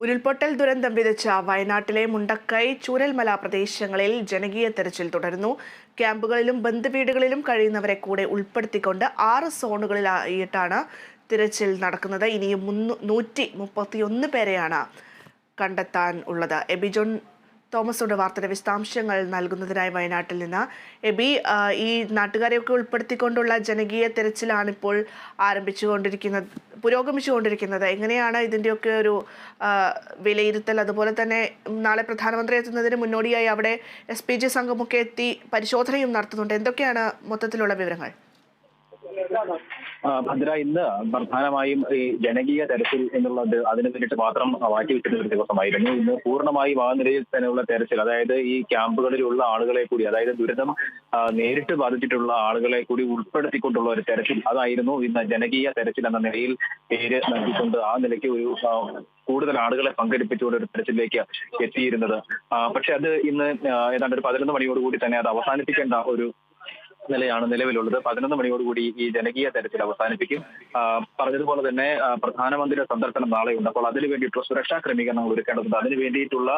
ഉരുൾപൊട്ടൽ ദുരന്തം വിതച്ച വയനാട്ടിലെ മുണ്ടക്കൈ ചൂരൽമല പ്രദേശങ്ങളിൽ ജനകീയ തെരച്ചിൽ തുടരുന്നു. ക്യാമ്പുകളിലും ബന്ധുവീടുകളിലും കഴിയുന്നവരെ കൂടെ ഉൾപ്പെടുത്തിക്കൊണ്ട് ആറ് സോണുകളിലായിട്ടാണ് തിരച്ചിൽ നടക്കുന്നത്. ഇനിയും മുന്നൂ നൂറ്റി മുപ്പത്തിയൊന്ന് പേരെയാണ് കണ്ടെത്താൻ ഉള്ളത്. എബിജോൺ തോമസോട് വാർത്തയുടെ വിശദാംശങ്ങൾ നൽകുന്നതിനായി വയനാട്ടിൽ നിന്ന്. എബി ഈ നാട്ടുകാരെയൊക്കെ ഉൾപ്പെടുത്തിക്കൊണ്ടുള്ള ജനകീയ തെരച്ചിലാണ് ഇപ്പോൾ ആരംഭിച്ചുകൊണ്ടിരിക്കുന്നത് പുരോഗമിച്ചുകൊണ്ടിരിക്കുന്നത്. എങ്ങനെയാണ് ഇതിന്റെയൊക്കെ ഒരു വിലയിരുത്തൽ? അതുപോലെ തന്നെ നാളെ പ്രധാനമന്ത്രി എത്തുന്നതിന് മുന്നോടിയായി അവിടെ എസ് പി ജി സംഘമൊക്കെ എത്തി പരിശോധനയും നടത്തുന്നുണ്ട്. എന്തൊക്കെയാണ് മൊത്തത്തിലുള്ള വിവരങ്ങൾ? ഭദ്ര ഇന്ന് പ്രധാനമായും ഈ ജനകീയ തെരച്ചിൽ എന്നുള്ളത് അതിന് വേണ്ടിയിട്ട് മാത്രം മാറ്റിവെച്ചിരുന്ന ഒരു ദിവസമായിരുന്നു. ഇന്ന് പൂർണമായും ആ നിലയിൽ തന്നെയുള്ള തെരച്ചിൽ അതായത് ഈ ക്യാമ്പുകളിലുള്ള ആളുകളെ കൂടി അതായത് ദുരിതം നേരിട്ട് ബാധിച്ചിട്ടുള്ള ആളുകളെ കൂടി ഉൾപ്പെടുത്തിക്കൊണ്ടുള്ള ഒരു തെരച്ചിൽ അതായിരുന്നു ഇന്ന് ജനകീയ തെരച്ചിൽ എന്ന നിലയിൽ പേര് നൽകിക്കൊണ്ട് ആ നിലയ്ക്ക് ഒരു കൂടുതൽ ആളുകളെ പങ്കെടുപ്പിച്ചുകൊണ്ട് ഒരു തെരച്ചിലേക്ക് എത്തിയിരുന്നത്. പക്ഷെ അത് ഇന്ന് ഏതാണ്ട് ഒരു പതിനൊന്ന് മണിയോടുകൂടി തന്നെ അത് അവസാനിപ്പിക്കേണ്ട ഒരു നിലയാണ് നിലവിലുള്ളത്. പതിനൊന്ന് മണിയോടുകൂടി ഈ ജനകീയ തെരച്ചിൽ അവസാനിപ്പിക്കും. പറഞ്ഞതുപോലെ തന്നെ പ്രധാനമന്ത്രിയുടെ സന്ദർശനം നാളെയുണ്ട്. അപ്പോൾ അതിനു വേണ്ടിയിട്ടുള്ള സുരക്ഷാ ക്രമീകരണങ്ങൾ ഒരുക്കേണ്ടതുണ്ട്. അതിനു വേണ്ടിയിട്ടുള്ള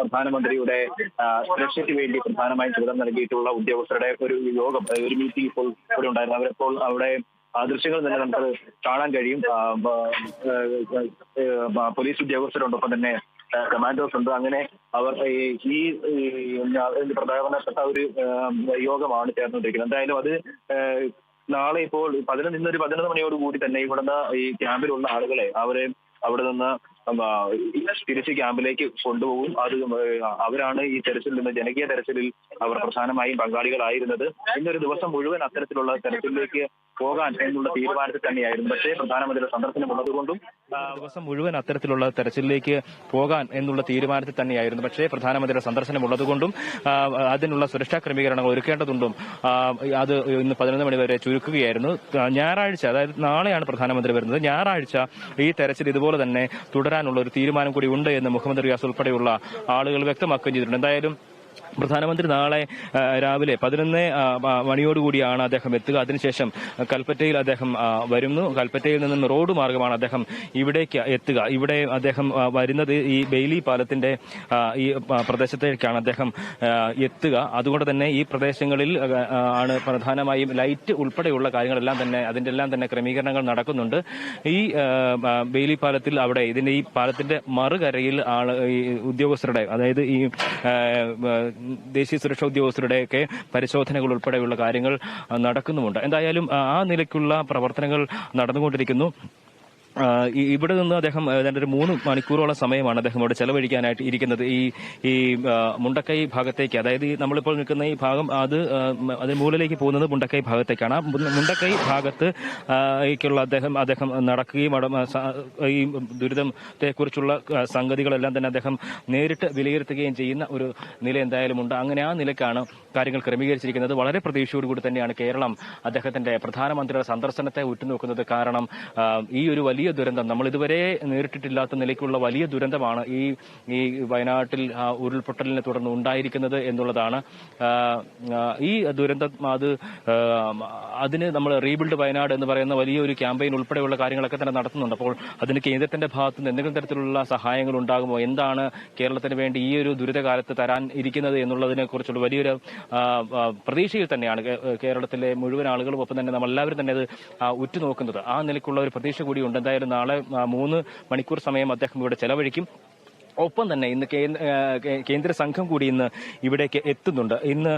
പ്രധാനമന്ത്രിയുടെ സുരക്ഷയ്ക്ക് വേണ്ടി പ്രധാനമായും ചുമതല നൽകിയിട്ടുള്ള ഉദ്യോഗസ്ഥരുടെ ഒരു യോഗം ഒരു മീറ്റിംഗ് ഇപ്പോൾ ഇവിടെ ഉണ്ടായിരുന്നു. അവരിപ്പോൾ അവിടെ ദൃശ്യങ്ങൾ തന്നെ നമുക്ക് കാണാൻ കഴിയും. പോലീസ് ഉദ്യോഗസ്ഥരോടൊപ്പം തന്നെ കമാൻഡോസ് ഉണ്ട്. അങ്ങനെ അവർ ഈ പ്രധാനപ്പെട്ട ഒരു യോഗമാണ് ചേർന്നുകൊണ്ടിരിക്കുന്നത്. എന്തായാലും അത് നാളെ ഇപ്പോൾ പതിനൊന്ന് ഇന്നൊരു പതിനൊന്ന് മണിയോട് കൂടി തന്നെ ഇവിടുന്ന് ഈ ക്യാമ്പിലുള്ള ആളുകളെ അവരെ അവിടെ നിന്ന് തിരിച്ച് ക്യാമ്പിലേക്ക് കൊണ്ടുപോകും. അത് അവരാണ് ഈ തെരച്ചിലിൽ നിന്ന് ജനകീയ തെരച്ചിലിൽ അവർ പ്രധാനമായും പങ്കാളികളായിരുന്നത്. ഇന്നൊരു ദിവസം മുഴുവൻ അത്തരത്തിലുള്ള തെരച്ചിലിലേക്ക് പോകാൻ എന്നുള്ള തീരുമാനത്തിൽ തന്നെയായിരുന്നു. പക്ഷേ പ്രധാനമന്ത്രിയുടെ സന്ദർശനം ഉള്ളതുകൊണ്ടും ദിവസം മുഴുവൻ അത്തരത്തിലുള്ള തെരച്ചിലേക്ക് പോകാൻ എന്നുള്ള തീരുമാനത്തിൽ തന്നെയായിരുന്നു. പക്ഷേ പ്രധാനമന്ത്രിയുടെ സന്ദർശനം ഉള്ളതുകൊണ്ടും അതിനുള്ള സുരക്ഷാ ക്രമീകരണങ്ങൾ ഒരുക്കേണ്ടതുണ്ടും അത് ഇന്ന് പതിനൊന്ന് മണിവരെ ചുരുക്കുകയായിരുന്നു. ഞായറാഴ്ച അതായത് നാളെയാണ് പ്രധാനമന്ത്രി വരുന്നത്. ഞായറാഴ്ച ഈ തെരച്ചിൽ ഇതുപോലെ തന്നെ തുടരാനുള്ള ഒരു തീരുമാനം കൂടി ഉണ്ട് എന്ന് മുഖ്യമന്ത്രി റിയാസ് ഉൾപ്പെടെയുള്ള ആളുകൾ വ്യക്തമാക്കുകയും ചെയ്തിട്ടുണ്ട്. എന്തായാലും പ്രധാനമന്ത്രി നാളെ രാവിലെ പതിനൊന്ന് മണിയോട് കൂടിയാണ് മണിയോടുകൂടിയാണ് അദ്ദേഹം എത്തുക. അതിനുശേഷം കൽപ്പറ്റയിൽ അദ്ദേഹം വരുന്നു. കൽപ്പറ്റയിൽ നിന്നും റോഡ് മാർഗമാണ് അദ്ദേഹം ഇവിടേക്ക് എത്തുക. ഇവിടെ അദ്ദേഹം വരുന്നത് ഈ ബെയിലി പാലത്തിന്റെ ഈ പ്രദേശത്തേക്കാണ് അദ്ദേഹം എത്തുക. അതുകൊണ്ട് തന്നെ ഈ പ്രദേശങ്ങളിൽ ആണ് പ്രധാനമായും ലൈറ്റ് ഉൾപ്പെടെയുള്ള കാര്യങ്ങളെല്ലാം തന്നെ അതിന്റെ എല്ലാം തന്നെ ക്രമീകരണങ്ങൾ നടക്കുന്നുണ്ട്. ഈ ബെയിലി പാലത്തിൽ അവിടെ ഇതിന്റെ ഈ പാലത്തിന്റെ മറുകരയിൽ ഈ ഉദ്യോഗസ്ഥരുടെ അതായത് ഈ ദേശീയ സുരക്ഷാ ഉദ്യോഗസ്ഥരുടെയൊക്കെ പരിശോധനകൾ ഉൾപ്പെടെയുള്ള കാര്യങ്ങൾ നടക്കുന്നുമുണ്ട്. എന്തായാലും ആ, നിലയ്ക്കുള്ള പ്രവർത്തനങ്ങൾ നടന്നുകൊണ്ടിരിക്കുന്നു. ഇവിടെ നിന്ന് അദ്ദേഹം ഏതാണ്ട് ഒരു മൂന്ന് മണിക്കൂറോളം സമയമാണ് അദ്ദേഹം ഇവിടെ ചെലവഴിക്കാനായിട്ട് ഇരിക്കുന്നത്. ഈ ഈ മുണ്ടക്കൈ ഭാഗത്തേക്ക് അതായത് നമ്മളിപ്പോൾ നിൽക്കുന്ന ഈ ഭാഗം അത് അതിന് മൂലയിലേക്ക് പോകുന്നത് മുണ്ടക്കൈ ഭാഗത്തേക്കാണ്. മുണ്ടക്കൈ ഭാഗത്ത് േക്കുള്ള അദ്ദേഹം അദ്ദേഹം നടക്കുകയും അവിടെ ഈ ദുരിതത്തെക്കുറിച്ചുള്ള സംഗതികളെല്ലാം തന്നെ അദ്ദേഹം നേരിട്ട് വിലയിരുത്തുകയും ചെയ്യുന്ന ഒരു നില എന്തായാലും ഉണ്ട്. അങ്ങനെ ആ നിലയ്ക്കാണ് കാര്യങ്ങൾ ക്രമീകരിച്ചിരിക്കുന്നത്. വളരെ പ്രതീക്ഷയോടുകൂടി തന്നെയാണ് കേരളം അദ്ദേഹത്തിന്റെ പ്രധാനമന്ത്രിയുടെ സന്ദർശനത്തെ ഉറ്റുനോക്കുന്നത്. കാരണം ഈ ഒരു വലിയ ദുരന്തം. നമ്മൾ ഇതുവരെ നേരിട്ടിട്ടില്ലാത്ത നിലയ്ക്കുള്ള വലിയ ദുരന്തമാണ് ഈ ഈ വയനാട്ടിൽ ഉരുൾപൊട്ടലിനെ തുടർന്ന് ഉണ്ടായിരിക്കുന്നത് എന്നുള്ളതാണ്. ഈ ദുരന്തം അത് അതിന് നമ്മൾ റീബിൽഡ് വയനാട് എന്ന് പറയുന്ന വലിയൊരു ക്യാമ്പയിൻ ഉൾപ്പെടെയുള്ള കാര്യങ്ങളൊക്കെ തന്നെ നടത്തുന്നുണ്ട്. അപ്പോൾ അതിന് കേന്ദ്രത്തിന്റെ ഭാഗത്ത് നിന്ന് എന്തെങ്കിലും തരത്തിലുള്ള സഹായങ്ങൾ ഉണ്ടാകുമോ? എന്താണ് കേരളത്തിന് വേണ്ടി ഈ ഒരു ദുരിതകാലത്ത് തരാൻ ഇരിക്കുന്നത് എന്നുള്ളതിനെ കുറിച്ചുള്ള വലിയൊരു പ്രതീക്ഷയിൽ തന്നെയാണ് കേരളത്തിലെ മുഴുവൻ ആളുകളും ഒപ്പം തന്നെ നമ്മൾ എല്ലാവരും തന്നെ അത് ഉറ്റുനോക്കുന്നത്. ആ നിലയ്ക്കുള്ള ഒരു പ്രതീക്ഷ കൂടിയുണ്ട് എന്തായാലും നാളെ മൂന്ന് മണിക്കൂർ സമയം അദ്ദേഹം ഇവിടെ ചെലവഴിക്കും. ഒപ്പം തന്നെ ഇന്ന് കേന്ദ്ര സംഘം കൂടി ഇന്ന് ഇവിടേക്ക് എത്തുന്നുണ്ട്. ഇന്ന്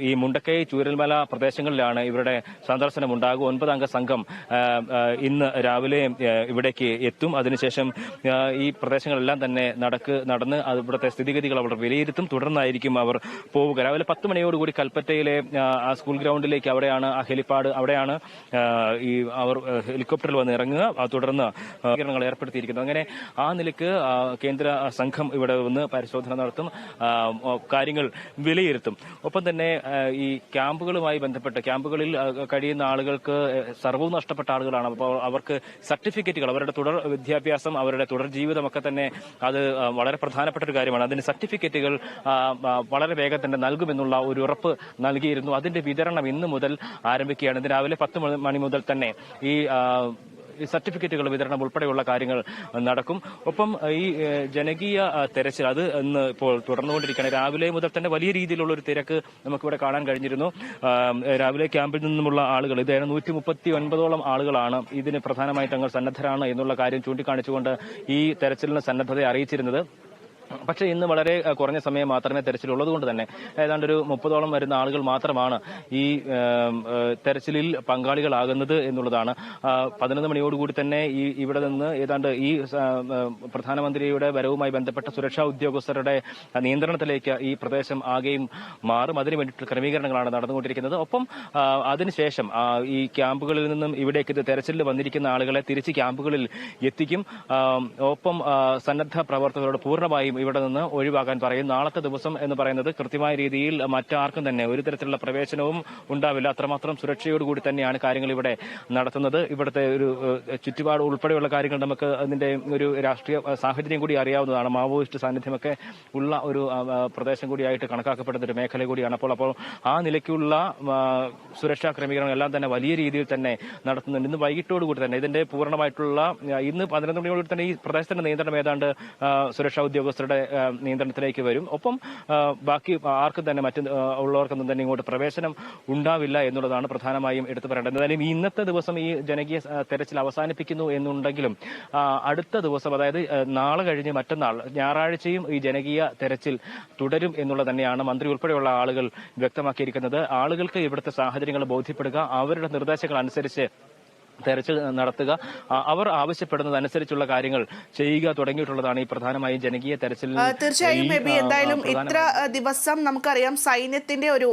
ഈ മുണ്ടക്കൈ ചൂരൽമല പ്രദേശങ്ങളിലാണ് ഇവരുടെ സന്ദർശനം ഉണ്ടാകും ഒൻപതംഗ സംഘം ഇന്ന് രാവിലെ ഇവിടേക്ക് എത്തും. അതിനുശേഷം ഈ പ്രദേശങ്ങളെല്ലാം തന്നെ നടക്ക് നടന്ന് അവിടുത്തെ സ്ഥിതിഗതികൾ അവർ വിലയിരുത്തും. തുടർന്നായിരിക്കും അവർ പോവുക. രാവിലെ പത്ത് മണിയോടുകൂടി കൽപ്പറ്റയിലെ ആ, സ്കൂൾ ഗ്രൗണ്ടിലേക്ക് അവിടെയാണ് ആ ഹെലിപ്പാഡ് അവിടെയാണ് ഈ അവർ ഹെലികോപ്റ്ററിൽ വന്ന് ഇറങ്ങുക. തുടർന്ന് ഏർപ്പെടുത്തിയിരിക്കുന്നത്. അങ്ങനെ ആ നിലയ്ക്ക് കേന്ദ്ര സംഘം ഇവിടെ വന്ന് പരിശോധന നടത്തും കാര്യങ്ങൾ വിലയിരുത്തും. ഒപ്പം തന്നെ ഈ ക്യാമ്പുകളുമായി ബന്ധപ്പെട്ട് ക്യാമ്പുകളിൽ കഴിയുന്ന ആളുകൾക്ക് സർവവും നഷ്ടപ്പെട്ട ആളുകളാണ്. അപ്പോൾ അവർക്ക് സർട്ടിഫിക്കറ്റുകൾ അവരുടെ തുടർ വിദ്യാഭ്യാസം അവരുടെ തുടർ ജീവിതമൊക്കെ തന്നെ അത് വളരെ പ്രധാനപ്പെട്ട ഒരു കാര്യമാണ്. അതിന് സർട്ടിഫിക്കറ്റുകൾ വളരെ വേഗം തന്നെ നൽകുമെന്നുള്ള ഒരു ഉറപ്പ് നൽകിയിരുന്നു. അതിന്റെ വിതരണം ഇന്ന് മുതൽ ആരംഭിക്കുകയാണ്. ഇന്ന് രാവിലെ പത്ത് മണി മുതൽ തന്നെ ഈ സർട്ടിഫിക്കറ്റുകൾ വിതരണം ഉൾപ്പെടെയുള്ള കാര്യങ്ങൾ നടക്കും. ഒപ്പം ഈ ജനകീയ തെരച്ചിൽ അത് ഇന്ന് ഇപ്പോൾ തുടർന്നുകൊണ്ടിരിക്കുകയാണ്. രാവിലെ മുതൽ തന്നെ വലിയ രീതിയിലുള്ള ഒരു തിരക്ക് നമുക്കിവിടെ കാണാൻ കഴിഞ്ഞിരുന്നു. രാവിലെ ക്യാമ്പിൽ നിന്നുമുള്ള ആളുകൾ ഇത് നൂറ്റി മുപ്പത്തി ഒൻപതോളം ആളുകളാണ് ഇതിന് പ്രധാനമായി തങ്ങൾ സന്നദ്ധരാണ് എന്നുള്ള കാര്യം ചൂണ്ടിക്കാണിച്ചുകൊണ്ട് ഈ തെരച്ചിലിന് സന്നദ്ധത അറിയിച്ചിരുന്നത്. പക്ഷേ ഇന്ന് വളരെ കുറഞ്ഞ സമയം മാത്രമേ തെരച്ചിലുള്ളത് കൊണ്ട് തന്നെ ഏതാണ്ട് ഒരു മുപ്പതോളം വരുന്ന ആളുകൾ മാത്രമാണ് ഈ തെരച്ചിലിൽ പങ്കാളികളാകുന്നത് എന്നുള്ളതാണ്. പതിനൊന്ന് മണിയോടുകൂടി തന്നെ ഈ ഇവിടെ നിന്ന് ഏതാണ്ട് ഈ പ്രധാനമന്ത്രിയുടെ വരവുമായി ബന്ധപ്പെട്ട സുരക്ഷാ ഉദ്യോഗസ്ഥരുടെ നിയന്ത്രണത്തിലേക്ക് ഈ പ്രദേശം ആകെയും മാറും. അതിനു വേണ്ടിയിട്ട് ക്രമീകരണങ്ങളാണ് നടന്നുകൊണ്ടിരിക്കുന്നത്. ഒപ്പം അതിനുശേഷം ഈ ക്യാമ്പുകളിൽ നിന്നും ഇവിടേക്ക് തെരച്ചിലിൽ വന്നിരിക്കുന്ന ആളുകളെ തിരിച്ച് ക്യാമ്പുകളിൽ എത്തിക്കും. ഒപ്പം സന്നദ്ധ പ്രവർത്തകരോട് പൂർണമായും ഇവിടെ നിന്ന് ഒഴിവാക്കാൻ പറയും. നാളത്തെ ദിവസം എന്ന് പറയുന്നത് കൃത്യമായ രീതിയിൽ മറ്റാർക്കും തന്നെ ഒരു തരത്തിലുള്ള പ്രവേശനവും ഉണ്ടാവില്ല. അത്രമാത്രം സുരക്ഷയോടുകൂടി തന്നെയാണ് കാര്യങ്ങൾ ഇവിടെ നടത്തുന്നത്. ഇവിടുത്തെ ഒരു ചുറ്റുപാട് ഉൾപ്പെടെയുള്ള കാര്യങ്ങൾ നമുക്ക് അതിന്റെ ഒരു രാഷ്ട്രീയ സാഹചര്യം കൂടി അറിയാവുന്നതാണ്. മാവോയിസ്റ്റ് സാന്നിധ്യമൊക്കെ ഉള്ള ഒരു പ്രദേശം കൂടിയായിട്ട് കണക്കാക്കപ്പെടുന്ന ഒരു മേഖല കൂടിയാണ്. അപ്പോൾ അപ്പോൾ ആ നിലയ്ക്കുള്ള സുരക്ഷാ ക്രമീകരണം എല്ലാം തന്നെ വലിയ രീതിയിൽ തന്നെ നടത്തുന്നുണ്ട്. ഇന്ന് വൈകിട്ടോടുകൂടി തന്നെ ഇതിന്റെ പൂർണമായിട്ടുള്ള ഇന്ന് പതിനൊന്ന് മണിയോടുകൂടി തന്നെ ഈ പ്രദേശത്തിന്റെ നിയന്ത്രണം ഏതാണ്ട് സുരക്ഷാ ഉദ്യോഗസ്ഥരുടെ ആ, നിയന്ത്രണത്തിലേക്ക് വരും. ഒപ്പം ബാക്കി ആർക്കും തന്നെ മറ്റ് ഉള്ളവർക്കൊന്നും തന്നെ ഇങ്ങോട്ട് പ്രവേശനം ഉണ്ടാവില്ല എന്നുള്ളതാണ് പ്രധാനമായും എടുത്തു പറയേണ്ടത്. എന്തായാലും ഇന്നത്തെ ദിവസം ഈ ജനകീയ തെരച്ചിൽ അവസാനിപ്പിക്കുന്നു എന്നുണ്ടെങ്കിലും അടുത്ത ദിവസം അതായത് നാളെ കഴിഞ്ഞ് മറ്റന്നാൾ ഞായറാഴ്ചയും ഈ ജനകീയ തെരച്ചിൽ തുടരും എന്നുള്ളത് തന്നെയാണ് മന്ത്രി ഉൾപ്പെടെയുള്ള ആളുകൾ വ്യക്തമാക്കിയിരിക്കുന്നത്. ആളുകൾക്ക് ഇവിടുത്തെ സാഹചര്യങ്ങൾ ബോധ്യപ്പെടുക അവരുടെ നിർദ്ദേശങ്ങൾ അനുസരിച്ച് തെരച്ചിൽ നടത്തുക. അവർ ആവശ്യപ്പെടുന്നതനുസരിച്ചുള്ള കാര്യങ്ങൾ ചെയ്യുക തുടങ്ങിയിട്ടുള്ളതാണ് ഈ പ്രധാനമായും ജനകീയ തെരച്ചിൽ. തീർച്ചയായും ബേബി എന്തായാലും ഇത്ര ദിവസം നമുക്കറിയാം സൈന്യത്തിന്റെ ഒരു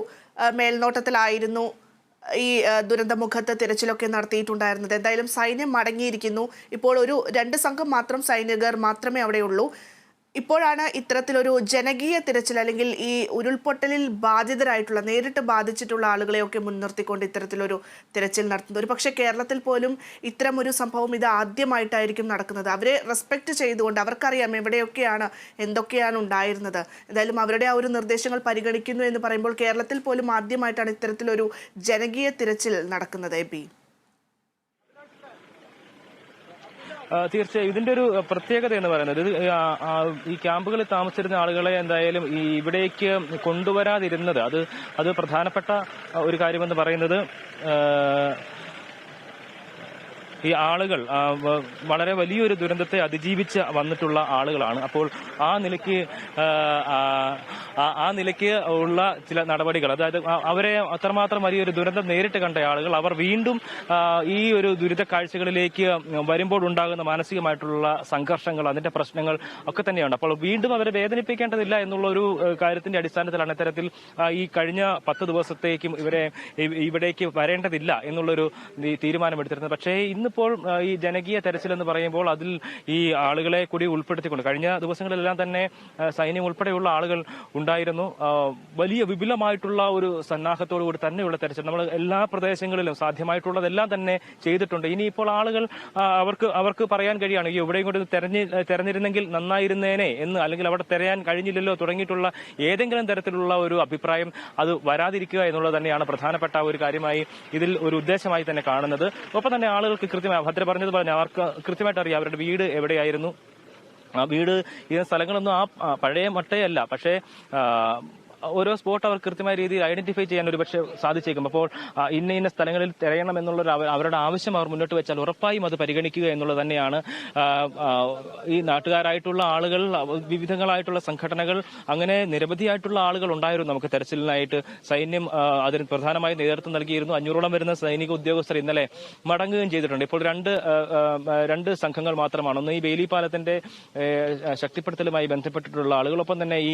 മേൽനോട്ടത്തിലായിരുന്നു ഈ ദുരന്തമുഖത്ത് തിരച്ചിലൊക്കെ നടത്തിയിട്ടുണ്ടായിരുന്നത്. എന്തായാലും സൈന്യം മടങ്ങിയിരിക്കുന്നു. ഇപ്പോൾ ഒരു രണ്ട് സംഘം മാത്രം സൈനികർ മാത്രമേ അവിടെയുള്ളൂ. ഇപ്പോഴാണ് ഇത്തരത്തിലൊരു ജനകീയ തിരച്ചിൽ അല്ലെങ്കിൽ ഈ ഉരുൾപൊട്ടലിൽ ബാധിതരായിട്ടുള്ള നേരിട്ട് ബാധിച്ചിട്ടുള്ള ആളുകളെയൊക്കെ മുൻനിർത്തിക്കൊണ്ട് ഇത്തരത്തിലൊരു തിരച്ചിൽ നടത്തുന്നത്. ഒരു പക്ഷേ കേരളത്തിൽ പോലും ഇത്തരം ഒരു സംഭവം ഇത് ആദ്യമായിട്ടായിരിക്കും നടക്കുന്നത്. അവരെ റെസ്പെക്ട് ചെയ്തുകൊണ്ട് അവർക്കറിയാം എവിടെയൊക്കെയാണ് എന്തൊക്കെയാണ് ഉണ്ടായിരുന്നത്. എന്തായാലും അവരുടെ ആ ഒരു നിർദ്ദേശങ്ങൾ പരിഗണിക്കുന്നു എന്ന് പറയുമ്പോൾ കേരളത്തിൽ പോലും ആദ്യമായിട്ടാണ് ഇത്തരത്തിലൊരു ജനകീയ തിരച്ചിൽ നടക്കുന്നത് എബി ആ, തീർച്ചയായും. ഇതിന്റെ ഒരു പ്രത്യേകത എന്ന് പറയുന്നത്. ഇത് ഈ ക്യാമ്പുകളിൽ താമസിച്ചിരുന്ന ആളുകളെ എന്തായാലും ഈ ഇവിടേക്ക് കൊണ്ടുവരാതിരുന്നത് അത് അത് പ്രധാനപ്പെട്ട ഒരു കാര്യമെന്ന് പറയുന്നത് ഈ ആളുകൾ വളരെ വലിയൊരു ദുരന്തത്തെ അതിജീവിച്ച് വന്നിട്ടുള്ള ആളുകളാണ്. അപ്പോൾ ആ നിലയ്ക്ക് ആ, നിലയ്ക്ക് ഉള്ള ചില നടപടികൾ. അതായത് അവരെ അത്രമാത്രം വലിയൊരു ദുരന്തം നേരിട്ട് കണ്ട ആളുകൾ അവർ വീണ്ടും ഈ ഒരു ദുരിത കാഴ്ചകളിലേക്ക് വരുമ്പോൾ ഉണ്ടാകുന്ന മാനസികമായിട്ടുള്ള സംഘർഷങ്ങൾ അതിന്റെ പ്രശ്നങ്ങൾ ഒക്കെ തന്നെയാണ്. അപ്പോൾ വീണ്ടും അവരെ വേദനിപ്പിക്കേണ്ടതില്ല എന്നുള്ള ഒരു കാര്യത്തിന്റെ അടിസ്ഥാനത്തിലാണ് ഇത്തരത്തിൽ ഈ കഴിഞ്ഞ പത്ത് ദിവസത്തേക്കും ഇവരെ ഇവിടേക്ക് വരേണ്ടതില്ല എന്നുള്ളൊരു തീരുമാനമെടുത്തിരുന്നത്. പക്ഷേ ഇന്നിപ്പോൾ ഈ ജനകീയ തെരച്ചിൽ എന്ന് പറയുമ്പോൾ അതിൽ ഈ ആളുകളെ കൂടി ഉൾപ്പെടുത്തിക്കൊണ്ട് കഴിഞ്ഞ ദിവസങ്ങളിലെല്ലാം തന്നെ സൈന്യം ഉൾപ്പെടെയുള്ള ആളുകൾ ഉണ്ടായിരുന്നു. വലിയ വിപുലമായിട്ടുള്ള ഒരു സന്നാഹത്തോടു കൂടി തന്നെയുള്ള തെരച്ചിൽ നമ്മൾ എല്ലാ പ്രദേശങ്ങളിലും സാധ്യമായിട്ടുള്ളതെല്ലാം തന്നെ ചെയ്തിട്ടുണ്ട്. ഇനിയിപ്പോൾ ആളുകൾ അവർക്ക് അവർക്ക് പറയാൻ കഴിയാണ് ഈ എവിടെയും കൂടി തെരഞ്ഞ് തെരഞ്ഞിരുന്നെങ്കിൽ നന്നായിരുന്നേനെ എന്ന് അല്ലെങ്കിൽ അവിടെ തെരയാൻ കഴിഞ്ഞില്ലല്ലോ തുടങ്ങിയിട്ടുള്ള ഏതെങ്കിലും തരത്തിലുള്ള ഒരു അഭിപ്രായം അത് വരാതിരിക്കുക എന്നുള്ളത് തന്നെയാണ് പ്രധാനപ്പെട്ട ഒരു കാര്യമായി ഇതിൽ ഒരു ഉദ്ദേശമായി തന്നെ കാണുന്നത്. ഒപ്പം തന്നെ ആളുകൾക്ക് കൃത്യമായി ഭദ്ര പറഞ്ഞതുപോലെ അവർക്ക് കൃത്യമായിട്ട് അറിയാം അവരുടെ വീട് എവിടെയായിരുന്നു. വീട് ഈ സ്ഥലങ്ങളൊന്നും ആ പഴയ മട്ടയല്ല. പക്ഷേ ഓരോ സ്പോട്ട് അവർ കൃത്യമായ രീതിയിൽ ഐഡന്റിഫൈ ചെയ്യാൻ ഒരു പക്ഷേ സാധിച്ചേക്കും. അപ്പോൾ ഇന്ന ഇന്ന സ്ഥലങ്ങളിൽ തിരയണം എന്നുള്ള അവരുടെ ആവശ്യം അവർ മുന്നോട്ട് വെച്ചാൽ ഉറപ്പായും അത് പരിഗണിക്കുക എന്നുള്ളത് തന്നെയാണ്. ഈ നാട്ടുകാരായിട്ടുള്ള ആളുകൾ വിവിധങ്ങളായിട്ടുള്ള സംഘടനകൾ അങ്ങനെ നിരവധിയായിട്ടുള്ള ആളുകൾ ഉണ്ടായിരുന്നു നമുക്ക് തെരച്ചിലിനായിട്ട്. സൈന്യം അതിന് പ്രധാനമായി നേതൃത്വം നൽകിയിരുന്നു. അഞ്ഞൂറോളം വരുന്ന സൈനിക ഉദ്യോഗസ്ഥർ ഇന്നലെ മടങ്ങുകയും ചെയ്തിട്ടുണ്ട്. ഇപ്പോൾ രണ്ട് രണ്ട് സംഘങ്ങൾ മാത്രമാണ്. ഒന്ന് ഈ ബെയിലി പാലത്തിന്റെ ശക്തിപ്പെടുത്തലുമായി ബന്ധപ്പെട്ടിട്ടുള്ള ആളുകളൊപ്പം തന്നെ ഈ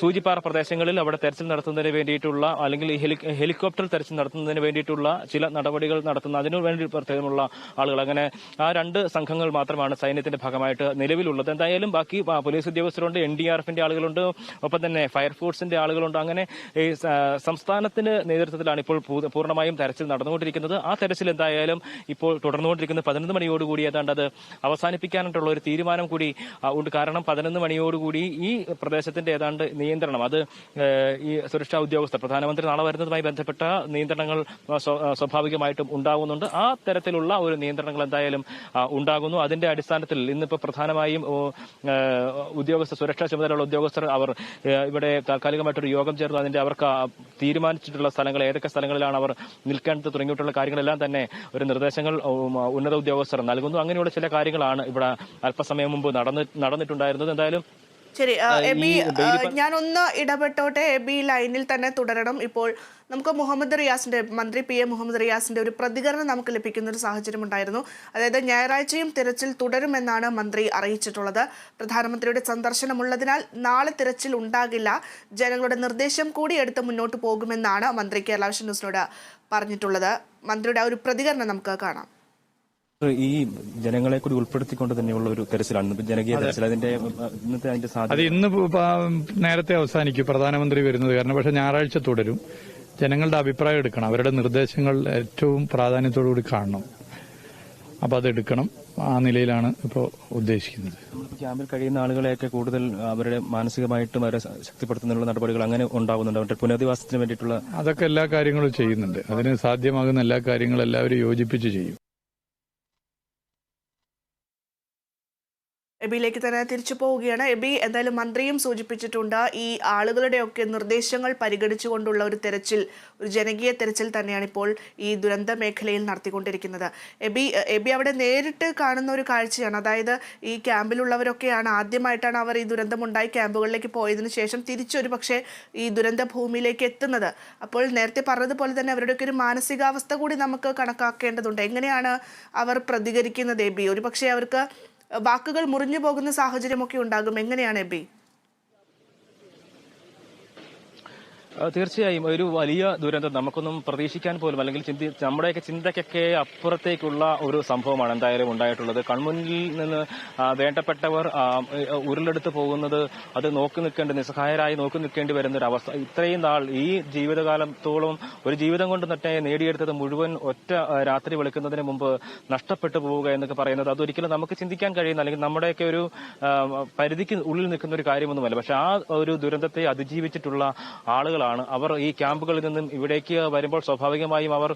സൂചിപ്പാറ പ്രദേശങ്ങളിൽ അവിടെ തെരച്ചിൽ നടത്തുന്നതിന് വേണ്ടിയിട്ടുള്ള അല്ലെങ്കിൽ ഹെലികോപ്റ്റർ തെരച്ചിൽ നടത്തുന്നതിന് വേണ്ടിയിട്ടുള്ള ചില നടപടികൾ നടത്തുന്ന അതിനു വേണ്ടി പ്രത്യേകമുള്ള ആളുകൾ. അങ്ങനെ ആ രണ്ട് സംഘങ്ങൾ മാത്രമാണ് സൈന്യത്തിന്റെ ഭാഗമായിട്ട് നിലവിലുള്ളത്. എന്തായാലും ബാക്കി പോലീസ് ഉദ്യോഗസ്ഥരുണ്ട് എൻ ഡി ആർ എഫിന്റെ ആളുകളുണ്ട് ഒപ്പം തന്നെ ഫയർഫോഴ്സിന്റെ ആളുകളുണ്ട്. അങ്ങനെ ഈ സംസ്ഥാനത്തിന് നേതൃത്വത്തിലാണ് ഇപ്പോൾ പൂർണമായും തെരച്ചിൽ നടന്നുകൊണ്ടിരിക്കുന്നത്. ആ തെരച്ചിൽ എന്തായാലും ഇപ്പോൾ തുടർന്നുകൊണ്ടിരിക്കുന്ന പതിനൊന്ന് മണിയോടുകൂടി ഏതാണ്ട് അത് അവസാനിപ്പിക്കാനായിട്ടുള്ള ഒരു തീരുമാനം കൂടി ഉണ്ട്. കാരണം പതിനൊന്ന് മണിയോടുകൂടി ഈ പ്രദേശത്തിന്റെ ഏതാണ്ട് നിയന്ത്രണം. അത് ഈ സുരക്ഷാ ഉദ്യോഗസ്ഥർ പ്രധാനമന്ത്രി നാളെ വരുന്നതുമായി ബന്ധപ്പെട്ട നിയന്ത്രണങ്ങൾ സ്വാഭാവികമായിട്ടും ഉണ്ടാകുന്നുണ്ട് ആ തരത്തിലുള്ള ഒരു നിയന്ത്രണങ്ങൾ എന്തായാലും ഉണ്ടാകുന്നു. അതിന്റെ അടിസ്ഥാനത്തിൽ ഇന്നിപ്പോൾ പ്രധാനമായും ഉദ്യോഗസ്ഥ സുരക്ഷാ ചുമതലയുള്ള ഉദ്യോഗസ്ഥർ അവർ ഇവിടെ താൽക്കാലികമായിട്ടൊരു യോഗം ചേർന്നു. അതിന്റെ അവർക്ക് തീരുമാനിച്ചിട്ടുള്ള സ്ഥലങ്ങൾ ഏതൊക്കെ സ്ഥലങ്ങളിലാണ് അവർ നിൽക്കേണ്ടത് തുടങ്ങിയിട്ടുള്ള കാര്യങ്ങളെല്ലാം തന്നെ ഒരു നിർദ്ദേശങ്ങൾ ഉന്നത ഉദ്യോഗസ്ഥർ നൽകുന്നു. അങ്ങനെയുള്ള ചില കാര്യങ്ങളാണ് ഇവിടെ അല്പസമയം മുമ്പ് നടന്ന് നടന്നിട്ടുണ്ടായിരുന്നത്. എന്തായാലും ശരി എബി ഞാനൊന്ന് ഇടപെട്ടോട്ടെ എബി ലൈനിൽ തന്നെ തുടരണം. ഇപ്പോൾ നമുക്ക് മുഹമ്മദ് റിയാസിന്റെ മന്ത്രി പി എ മുഹമ്മദ് റിയാസിന്റെ ഒരു പ്രതികരണം നമുക്ക് ലഭിക്കുന്ന ഒരു സാഹചര്യം ഉണ്ടായിരുന്നു. അതായത് ഞായറാഴ്ചയും തിരച്ചിൽ തുടരുമെന്നാണ് മന്ത്രി അറിയിച്ചിട്ടുള്ളത്. പ്രധാനമന്ത്രിയുടെ സന്ദർശനമുള്ളതിനാൽ നാളെ തിരച്ചിൽ ഉണ്ടാകില്ല. ജനങ്ങളുടെ നിർദ്ദേശം കൂടി എടുത്ത് മുന്നോട്ട് പോകുമെന്നാണ് മന്ത്രി കേരള വിഷൻ ന്യൂസിനോട് പറഞ്ഞിട്ടുള്ളത്. മന്ത്രിയുടെ ആ ഒരു പ്രതികരണം നമുക്ക് കാണാം. ഈ ജനങ്ങളെ കൂടി ഉൾപ്പെടുത്തിക്കൊണ്ട് തന്നെയുള്ള ഒരു തെരച്ചിലാണ്. ജനകീയ തെരച്ചിൽ അതിന്റെ ഇന്നത്തെ അതിന്റെ അത് സാധ്യത ഇന്ന് പ- പ- നേരത്തെ അവസാനിക്കും പ്രധാനമന്ത്രി വരുന്നത് കാരണം. പക്ഷെ ഞായറാഴ്ച തുടരും. ജനങ്ങളുടെ അഭിപ്രായം എടുക്കണം. അവരുടെ നിർദ്ദേശങ്ങൾ ഏറ്റവും പ്രാധാന്യത്തോടുകൂടി കാണണം. അപ്പൊ അത് എടുക്കണം. ആ നിലയിലാണ് ഇപ്പോൾ ഉദ്ദേശിക്കുന്നത്. ക്യാമ്പിൽ കഴിയുന്ന ആളുകളെയൊക്കെ കൂടുതൽ അവരുടെ മാനസികമായിട്ടും അവരെ ശക്തിപ്പെടുത്തുന്നതിനുള്ള നടപടികൾ അങ്ങനെ ഉണ്ടാകുന്നുണ്ട് അവരുടെ പുനരധിവാസത്തിന് വേണ്ടിയിട്ടുള്ള അതൊക്കെ എല്ലാ കാര്യങ്ങളും ചെയ്യുന്നുണ്ട്. അതിന് സാധ്യമാകുന്ന എല്ലാ കാര്യങ്ങളും എല്ലാവരും യോജിപ്പിച്ച് ചെയ്യും. എബിയിലേക്ക് തന്നെ തിരിച്ചു പോവുകയാണ്. എബി എന്തായാലും മന്ത്രിയും സൂചിപ്പിച്ചിട്ടുണ്ട് ഈ ആളുകളുടെയൊക്കെ നിർദ്ദേശങ്ങൾ പരിഗണിച്ചുകൊണ്ടുള്ള ഒരു തെരച്ചിൽ ഒരു ജനകീയ തെരച്ചിൽ തന്നെയാണ് ഇപ്പോൾ ഈ ദുരന്ത മേഖലയിൽ നടത്തിക്കൊണ്ടിരിക്കുന്നത്. എബി എബി അവിടെ നേരിട്ട് കാണുന്ന ഒരു കാഴ്ചയാണ്. അതായത് ഈ ക്യാമ്പിലുള്ളവരൊക്കെയാണ് ആദ്യമായിട്ടാണ് അവർ ഈ ദുരന്തമുണ്ടായി ക്യാമ്പുകളിലേക്ക് പോയതിനു ശേഷം തിരിച്ചൊരു പക്ഷേ ഈ ദുരന്ത ഭൂമിയിലേക്ക് എത്തുന്നത്. അപ്പോൾ നേരത്തെ പറഞ്ഞതുപോലെ തന്നെ അവരുടെയൊക്കെ ഒരു മാനസികാവസ്ഥ കൂടി നമുക്ക് കണക്കാക്കേണ്ടതുണ്ട്. എങ്ങനെയാണ് അവർ പ്രതികരിക്കുന്നത് എബി? ഒരു പക്ഷേ അവർക്ക് വാക്കുകൾ മുറിഞ്ഞു പോകുന്ന സാഹചര്യമൊക്കെ ഉണ്ടാകും. എങ്ങനെയാണ് എബി ആ, തീർച്ചയായും ഒരു വലിയ ദുരന്തം നമുക്കൊന്നും പ്രതീക്ഷിക്കാൻ പോലും അല്ലെങ്കിൽ ചിന്തി നമ്മുടെയൊക്കെ ചിന്തയ്ക്കൊക്കെ അപ്പുറത്തേക്കുള്ള ഒരു സംഭവമാണ് എന്തായാലും ഉണ്ടായിട്ടുള്ളത്. കൺമുന്നിൽ നിന്ന് വേണ്ടപ്പെട്ടവർ ഉരുളെടുത്ത് പോകുന്നത് അത് നോക്കി നിൽക്കേണ്ട നിസ്സഹായരായി നോക്കി നിൽക്കേണ്ടി വരുന്ന ഒരു അവസ്ഥ. ഇത്രയും നാൾ ഈ ജീവിതകാലത്തോളം ഒരു ജീവിതം കൊണ്ട് തന്നെ നേടിയെടുത്തത് മുഴുവൻ ഒറ്റ രാത്രി വിളിക്കുന്നതിന് മുമ്പ് നഷ്ടപ്പെട്ടു പോവുക എന്നൊക്കെ പറയുന്നത് അതൊരിക്കലും നമുക്ക് ചിന്തിക്കാൻ കഴിയുന്ന അല്ലെങ്കിൽ നമ്മുടെയൊക്കെ ഒരു പരിധിക്ക് ഉള്ളിൽ നിൽക്കുന്ന ഒരു കാര്യമൊന്നുമല്ല. പക്ഷെ ആ ഒരു ദുരന്തത്തെ അതിജീവിച്ചിട്ടുള്ള ആളുകളാണ്. അവർ ഈ ക്യാമ്പുകളിൽ നിന്നും ഇവിടേക്ക് വരുമ്പോൾ സ്വാഭാവികമായും അവർ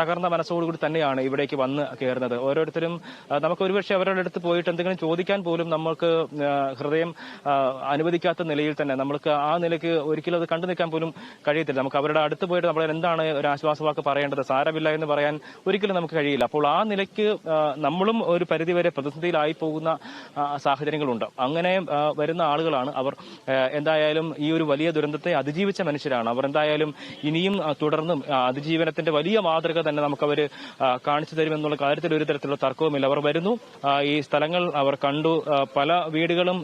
തകർന്ന മനസ്സോടുകൂടി തന്നെയാണ് ഇവിടേക്ക് വന്ന് കയറുന്നത്. ഓരോരുത്തരും നമുക്ക് ഒരുപക്ഷെ അവരുടെ അടുത്ത് പോയിട്ട് എന്തെങ്കിലും ചോദിക്കാൻ പോലും നമ്മൾക്ക് ഹൃദയം അനുവദിക്കാത്ത നിലയിൽ തന്നെ നമ്മൾക്ക് ആ നിലയ്ക്ക് ഒരിക്കലും അത് കണ്ടു നിൽക്കാൻ പോലും കഴിയത്തില്ല. നമുക്ക് അവരുടെ അടുത്ത് പോയിട്ട് നമ്മൾ എന്താണ് ഒരു ആശ്വാസവാക്ക് പറയേണ്ടത്? സാരമില്ല എന്ന് പറയാൻ ഒരിക്കലും നമുക്ക് കഴിയില്ല. അപ്പോൾ ആ നിലയ്ക്ക് നമ്മളും ഒരു പരിധിവരെ പ്രതിസന്ധിയിലായി പോകുന്ന സാഹചര്യങ്ങളുണ്ട്. അങ്ങനെ വരുന്ന ആളുകളാണ് അവർ എന്തായാലും ഈ ഒരു വലിയ ദുരന്തത്തെ അതിജീവിച്ച മനുഷ്യരാണ്. അവർ എന്തായാലും ഇനിയും തുടർന്നും അതിജീവനത്തിന്റെ വലിയ മാതൃക തന്നെ നമുക്ക് നമുക്കവർ കാണിച്ചു തരുമെന്നുള്ള കാര്യത്തിൽ ഒരു തരത്തിലുള്ള തർക്കവുമില്ല. അവർ വരുന്നു ഈ സ്ഥലങ്ങൾ അവർ കണ്ടു പല വീടുകളും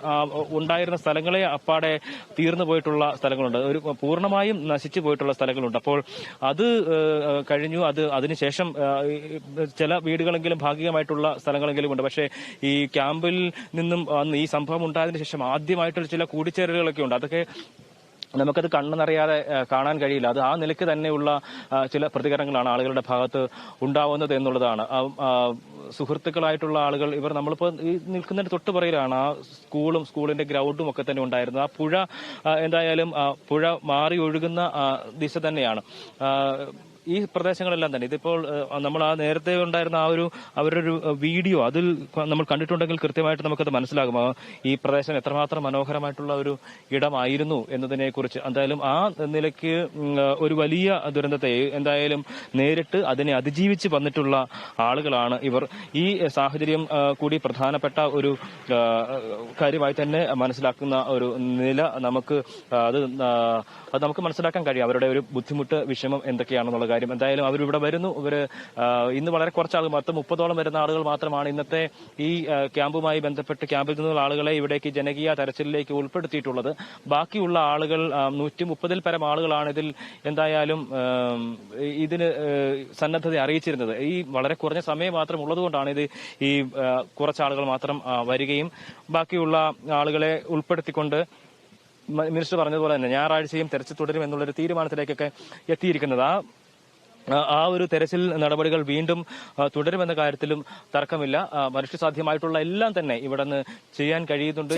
ഉണ്ടായിരുന്ന സ്ഥലങ്ങളെ അപ്പാടെ തീർന്നു പോയിട്ടുള്ള സ്ഥലങ്ങളുണ്ട്. ഒരു പൂർണമായും നശിച്ചു പോയിട്ടുള്ള സ്ഥലങ്ങളുണ്ട്. അപ്പോൾ അത് കഴിഞ്ഞു. അത് അതിനുശേഷം ചില വീടുകളെങ്കിലും ഭാഗികമായിട്ടുള്ള സ്ഥലങ്ങളെങ്കിലും ഉണ്ട്. പക്ഷേ ഈ ക്യാമ്പിൽ നിന്നും ഈ സംഭവം ഉണ്ടായതിനു ശേഷം ആദ്യമായിട്ടുള്ള ചില കൂടിച്ചേരലുകളൊക്കെ ഉണ്ട്. അതൊക്കെ നമുക്കത് കണ്ണെന്നറിയാതെ കാണാൻ കഴിയില്ല. അത് ആ നിലയ്ക്ക് തന്നെയുള്ള ചില പ്രതികരണങ്ങളാണ് ആളുകളുടെ ഭാഗത്ത് ഉണ്ടാവുന്നത് എന്നുള്ളതാണ്. സുഹൃത്തുക്കളായിട്ടുള്ള ആളുകൾ ഇവർ നമ്മളിപ്പോൾ ഈ നിൽക്കുന്നതിന് തൊട്ടുപുറയിലാണ് ആ സ്കൂളും സ്കൂളിന്റെ ഗ്രൗണ്ടും ഒക്കെ തന്നെ ഉണ്ടായിരുന്നത്. ആ പുഴ എന്തായാലും പുഴ മാറി ഒഴുകുന്ന ദിശ തന്നെയാണ്. ഈ പ്രദേശങ്ങളെല്ലാം തന്നെ. ഇതിപ്പോൾ നമ്മൾ ആ നേരത്തെ ഉണ്ടായിരുന്ന ആ ഒരു അവരുടെ ഒരു വീഡിയോ അതിൽ നമ്മൾ കണ്ടിട്ടുണ്ടെങ്കിൽ കൃത്യമായിട്ട് നമുക്കത് മനസ്സിലാകും. ഈ പ്രദേശം എത്രമാത്രം മനോഹരമായിട്ടുള്ള ഒരു ഇടമായിരുന്നു എന്നതിനെ കുറിച്ച് എന്തായാലും ആ നിലയ്ക്ക് ഒരു വലിയ ദുരന്തത്തെ എന്തായാലും നേരിട്ട് അതിനെ അതിജീവിച്ച് വന്നിട്ടുള്ള ആളുകളാണ് ഇവർ. ഈ സാഹചര്യം കൂടി പ്രധാനപ്പെട്ട ഒരു കാര്യമായി തന്നെ മനസ്സിലാക്കുന്ന ഒരു നില നമുക്ക് അത് അത് നമുക്ക് മനസ്സിലാക്കാൻ കഴിയും. അവരുടെ ഒരു ബുദ്ധിമുട്ട് വിഷമം എന്തൊക്കെയാണെന്നുള്ള കാര്യം. എന്തായാലും അവരിവിടെ വരുന്നു. ഇവർ ഇന്ന് വളരെ കുറച്ച് ആളുകൾ പത്ത് മുപ്പതോളം വരുന്ന ആളുകൾ മാത്രമാണ് ഇന്നത്തെ ഈ ക്യാമ്പുമായി ബന്ധപ്പെട്ട് ക്യാമ്പിൽ നിന്നുള്ള ആളുകളെ ഇവിടേക്ക് ജനകീയ തെരച്ചിലേക്ക് ഉൾപ്പെടുത്തിയിട്ടുള്ളത്. ബാക്കിയുള്ള ആളുകൾ നൂറ്റി മുപ്പതിൽ പരം ആളുകളാണ് ഇതിൽ എന്തായാലും ഇതിന് സന്നദ്ധത അറിയിച്ചിരുന്നത്. ഈ വളരെ കുറഞ്ഞ സമയം മാത്രം ഉള്ളതുകൊണ്ടാണ് ഇത് ഈ കുറച്ച് ആളുകൾ മാത്രം വരികയും ബാക്കിയുള്ള ആളുകളെ ഉൾപ്പെടുത്തിക്കൊണ്ട് മിനിസ്റ്റർ പറഞ്ഞതുപോലെ തന്നെ ഞായറാഴ്ചയും തെരച്ചിൽ തുടരും എന്നുള്ളൊരു തീരുമാനത്തിലേക്കൊക്കെ എത്തിയിരിക്കുന്നത്. ആ ആ, ഒരു തെരച്ചിൽ നടപടികൾ വീണ്ടും തുടരുമെന്ന കാര്യത്തിലും തർക്കമില്ല. മനുഷ്യസാധ്യമായിട്ടുള്ള എല്ലാം തന്നെ ഇവിടെ നിന്ന് ചെയ്യാൻ കഴിയുന്നുണ്ട്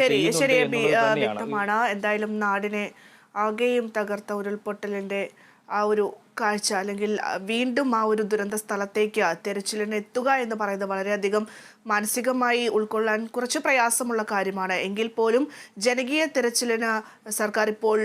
വ്യക്തമാണ്. എന്തായാലും നാടിനെ ആകെയും തകർത്ത ഉരുൾപൊട്ടലിന്റെ ആ ഒരു കാഴ്ച അല്ലെങ്കിൽ വീണ്ടും ആ ഒരു ദുരന്ത സ്ഥലത്തേക്ക് തെരച്ചിലിന് എത്തുക എന്ന് പറയുന്നത് വളരെയധികം മാനസികമായി ഉൾക്കൊള്ളാൻ കുറച്ച് പ്രയാസമുള്ള കാര്യമാണ്. എങ്കിൽ പോലും ജനകീയ തെരച്ചിലിന് സർക്കാർ ഇപ്പോൾ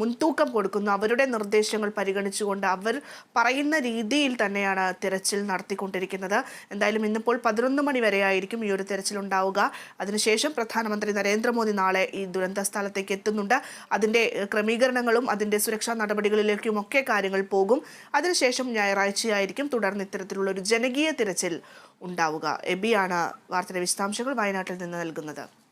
മുൻതൂക്കം കൊടുക്കുന്നു. അവരുടെ നിർദ്ദേശങ്ങൾ പരിഗണിച്ചുകൊണ്ട് അവർ പറയുന്ന രീതിയിൽ തന്നെയാണ് തെരച്ചിൽ നടത്തിക്കൊണ്ടിരിക്കുന്നത്. എന്തായാലും ഇന്നിപ്പോൾ പതിനൊന്ന് മണി വരെയായിരിക്കും ഈ ഒരു തെരച്ചിൽ ഉണ്ടാവുക. അതിനുശേഷം പ്രധാനമന്ത്രി നരേന്ദ്രമോദി നാളെ ഈ ദുരന്ത സ്ഥലത്തേക്ക് എത്തുന്നുണ്ട്. അതിന്റെ ക്രമീകരണങ്ങളും അതിന്റെ സുരക്ഷാ നടപടികളിലേക്കും ഒക്കെ കാര്യങ്ങൾ പോകും. അതിനുശേഷം ഞായറാഴ്ചയായിരിക്കും തുടർന്ന് ഇത്തരത്തിലുള്ള ഒരു ജനകീയ തിരച്ചിൽ ഉണ്ടാവുക. എബിയാണ് വാർത്തയുടെ വിശദാംശങ്ങൾ വയനാട്ടിൽ നിന്ന് നൽകുന്നത്.